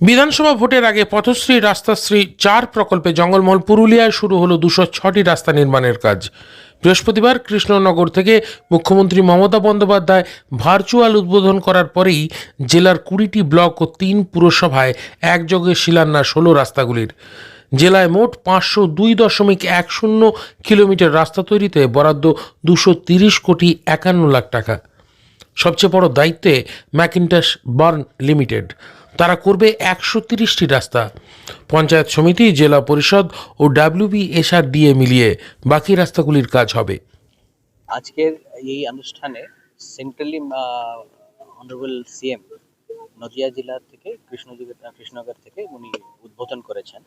বিধানসভা ভোটের আগে পথশ্রী, রাস্তাশ্রী চার প্রকল্পে জঙ্গলমহল পুরুলিয়ায় শুরু হলো দুশো ছটি রাস্তা নির্মাণের কাজ। বৃহস্পতিবার কৃষ্ণনগর থেকে মুখ্যমন্ত্রী মমতা বন্দ্যোপাধ্যায় ভার্চুয়াল উদ্বোধন করার পরেই জেলার কুড়িটি ব্লক ও তিন পুরসভায় একযোগে শিলান্যাস হলো রাস্তাগুলির। জেলায় মোট পাঁচশো দুই দশমিক এক শূন্য কিলোমিটার রাস্তা তৈরিতে বরাদ্দ দুশো তিরিশ কোটি একান্ন লাখ টাকা। সবচেয়ে বড় দায়িত্বে ম্যাকিনটাস বার্ন লিমিটেড। তারা করবে একশো তিরিশটি রাস্তা। পঞ্চায়েত সমিতি, জেলা পরিষদ ও ডাব্লিউবিএসআরডিএ মিলিয়ে বাকি রাস্তাগুলির কাজ হবে। আজকের এই অনুষ্ঠানে সেন্ট্রালি অনারেবল সিএম নদিয়া জেলা থেকে কৃষ্ণনগর কৃষ্ণনগর থেকে উনি উদ্বোধন করেছেন।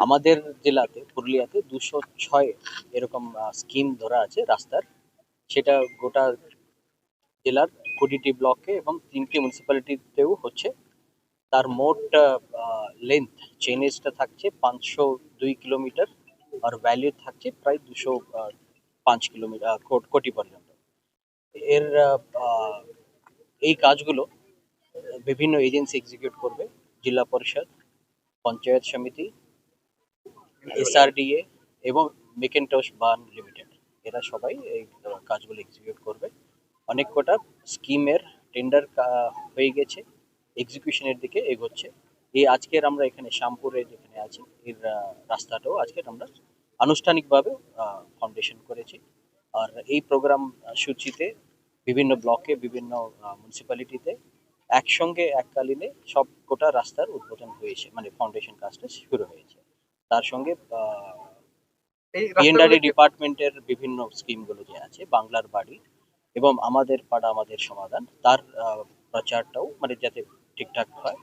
আমাদের জেলাতে, পুরুলিয়াতে দুশো ছয় এরকম স্কিম ধরা আছে রাস্তার। সেটা গোটা জেলার কুড়িটি ব্লকে এবং তিনটি মিউনিসিপ্যালিটিতেও হচ্ছে। তার মোট লেন্থ চেনেজটা থাকছে পাঁচশো দুই কিলোমিটার আর ভ্যালিউ থাকছে প্রায় দুশো পাঁচ কিলোমিটার কোটি পর্যন্ত। এর এই কাজগুলো বিভিন্ন এজেন্সি এক্সিকিউট করবে। জেলা পরিষদ, পঞ্চায়েত সমিতি এসআরডিএ এবং মেকেনটস বার্ন লিমিটেড এরা সবাই এই কাজগুলো এক্সিকিউট করবে। অনেক কটা স্কিমের টেন্ডার হয়ে গেছে। এক্সিকিউশনের দিকে এগোচ্ছে। এই আজকের আমরা এখানে শ্যামপুরে যেখানে আছি এর রাস্তাটাও আজকের আমরা আনুষ্ঠানিকভাবে ফাউন্ডেশন করেছি। আর এই প্রোগ্রাম সূচিতে বিভিন্ন ব্লকে বিভিন্ন মিউনিসিপ্যালিটিতে একসঙ্গে এককালীনে সব গোটা রাস্তার উদ্বোধন হয়েছে মানে ফাউন্ডেশন কাজটা শুরু হয়েছে। তার সঙ্গে পিএনডারি ডিপার্টমেন্টের বিভিন্ন স্কিমগুলো যে আছে বাংলার বাড়ি এবং আমাদের পাড়া আমাদের সমাধান তার প্রচারটাও মানে যাতে ঠিকঠাক হয়।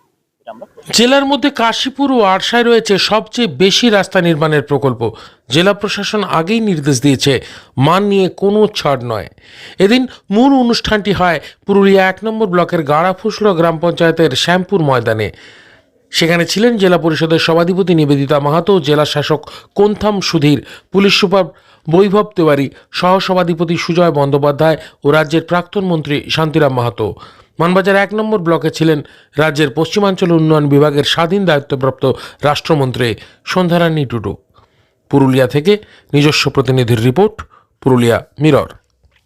জেলার মধ্যে কাশীপুর ও আরশায় রয়েছে সবচেয়ে বেশি রাস্তা নির্মাণের প্রকল্প। জেলা প্রশাসন আগেই নির্দেশ দিয়েছে, মান নিয়ে কোনো ছাড় নয়। এদিন মূল অনুষ্ঠানটি হয় পুরুলিয়া এক নম্বর ব্লকের গাড়াফুসলো গ্রাম পঞ্চায়েতের শ্যামপুর ময়দানে। সেখানে ছিলেন জেলা পরিষদের সভাধিপতি নিবেদিতা মাহাতো, জেলা শাসক কোনথাম সুধীর, পুলিশ সুপার বৈভব তেওয়ারি, সহসভাধিপতি সুজয় বন্দ্যোপাধ্যায় ও রাজ্যের প্রাক্তন মন্ত্রী শান্তিরাম মাহাতো। মানবাজার এক নম্বর ব্লকে ছিলেন রাজ্যের পশ্চিমাঞ্চল উন্নয়ন বিভাগের স্বাধীন দায়িত্বপ্রাপ্ত রাষ্ট্রমন্ত্রী সন্ধ্যারানী টুডু। পুরুলিয়া থেকে নিজস্ব প্রতিনিধির রিপোর্ট, পুরুলিয়া, মিরর।